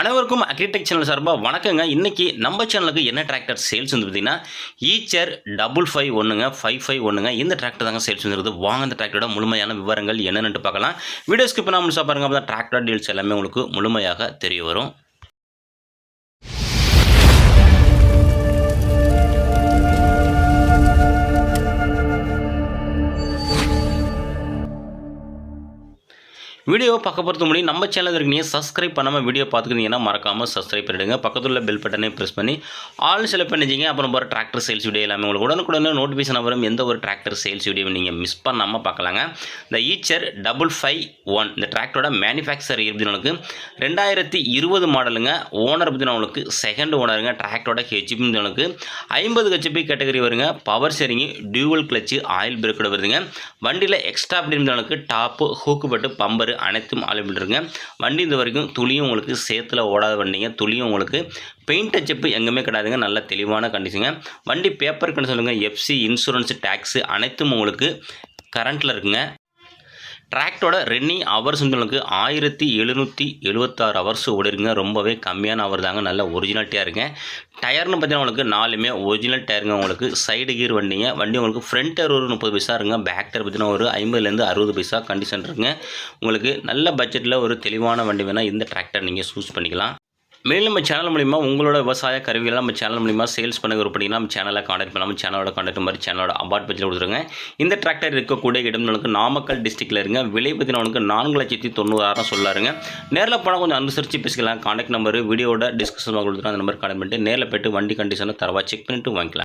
அனைவருக்கும் agritech channel சார்பாக வணக்கங்க. இன்றைக்கி நம்ம சேனலுக்கு என்ன டிராக்டர் சேல்ஸ் வந்து பார்த்தீங்கன்னா ஈச்சர் டபுள் ஃபைவ் ஒன்றுங்க ஃபைவ் ஃபைவ் ஒன்றுங்க இந்த டிராக்டர் தாங்க சேல்ஸ் வந்துருக்குது வாங்க இந்த டிராக்டரோட முழுமையான விவரங்கள் என்னென்னு பார்க்கலாம். வீடியோ ஸ்கிப் பண்ணாமல் முழுசாக பாருங்க அப்போ தான் டிராக்டர் டீல்ஸ் எல்லாமே உங்களுக்கு முழுமையாக தெரிய வரும். வீடியோ பார்க்க போகிறது முன்னாடி நம்ம சேனல் இருக்கீங்க சப்ஸ்கிரைப் பண்ணாமல் வீடியோ பார்த்துக்கிட்டீங்கன்னா மறக்காமல் சப்ஸ்கிரைப் பண்ணிடுங்க. பக்கத்தில் உள்ள பெல் பட்டனே ப்ரெஸ் பண்ணி ஆல் செலக்ட் பண்ணிச்சிங்க அப்புறம் போகிற டிராக்டர் சேல்ஸ் வீடியோ எல்லாமே உங்களுக்கு உடனுக்குடனே நோட்டிஃபிகேஷன் வரும். எந்த ஒரு டிராக்டர் சேல்ஸ் வீடியோ நீங்கள் மிஸ் பண்ணாமல் பார்க்கலாங்க. இந்த ஈச்சர் டபுள் ஃபைவ் ஒன் இந்த டிராக்டரோட மேனுஃபேக்சர் இருபத்தி ரெண்டாயிரத்தி இருபது மாடலுங்க ஓனர் பற்றி உங்களுக்கு செகண்ட் ஓனருங்க டிராக்டரோட ஹெச்பி உங்களுக்கு ஐம்பது ஹெச்பி கேட்டகரி வருங்க. பவர் சரிங்க டியூவல் கிளச்சு ஆயில் பிரேக்கோட வருதுங்க. வண்டியில் எக்ஸ்ட்ரா அப்படி இருந்தவங்களுக்கு டாப்பு ஹூக்கு பட்டு பம்பரு அனைத்தும் அவைலபிள் வண்டி இந்த வரைக்கும் துளியும் உங்களுக்கு சேத்தில் ஓடாத வண்டிங்க. துளியும் உங்களுக்கு பெயிண்ட் டச்சப்பு எங்கேயுமே கிடையாதுங்க நல்ல தெளிவான கண்டிஷனுங்க வண்டி பேப்பர் கண்டிஷன் சொல்லுங்கள் எஃப்சி இன்சூரன்ஸ் டேக்ஸு அனைத்தும் உங்களுக்கு கரண்ட்டில் இருக்குங்க. டிராக்டோட ரன்னிங் ஹவர்ஸ் வந்து உங்களுக்கு ஆயிரத்தி எழுநூற்றி எழுபத்தாறு ஹவர்ஸ் ஓடிருங்க ரொம்பவே கம்மியான ஹவர் தாங்க. நல்ல ஒரிஜினாலிட்டியாக இருங்க டயர்னு பார்த்தீங்கன்னா உங்களுக்கு நாலுமே ஒரிஜினல் டயருங்க உங்களுக்கு சைடு கீர் வண்டிங்க. வண்டி உங்களுக்கு ஃப்ரண்ட் டயர் ஒரு முப்பது பைசா இருங்க பேக் டயர் பார்த்தீங்கன்னா ஒரு ஐம்பதுலேருந்து அறுபது பைசா கண்டிஷன் இருக்குங்க. உங்களுக்கு நல்ல பட்ஜெட்டில் ஒரு தெளிவான வண்டி வேணால் இந்த டிராக்டர் நீங்கள் சூஸ் பண்ணிக்கலாம். மேலும் நம்ம சேனல் மூலிமா உங்களோட விவசாய கருவிகள் நம்ம சேனல் மூலிமா சேல்ஸ் பண்ண விருப்பப்பட்டீங்கன்னா நம்ம சேனலை காண்டாக்ட் பண்ணாமல் சேனலோட காண்டாக்ட் மாதிரி சேனலோட அபார்ட் பட்ஜெட் கொடுத்துருங்க. இந்த டிராக்டர் இருக்கக்கூடிய இடம் நமக்கு நாமக்கல் டிஸ்ட்ரிக்டில் இருங்க. விலை பற்றினவனுக்கு நான்கு லட்சத்தி தொண்ணூறாயிரம் சொல்லாருங்க. நேரில் போனால் கொஞ்சம் அனுசரித்து பேசிக்கலாம். காண்டாக்ட் நம்பர் வீடியோட டிஸ்கஷன் கொடுத்துருக்கோம் அந்த நம்பர் காண்டாக்ட் பண்ணிட்டு நேரில் போய்ட்டு வண்டி கண்டிஷனை தரவா செக் பண்ணிட்டு வாங்கிக்கலாம்.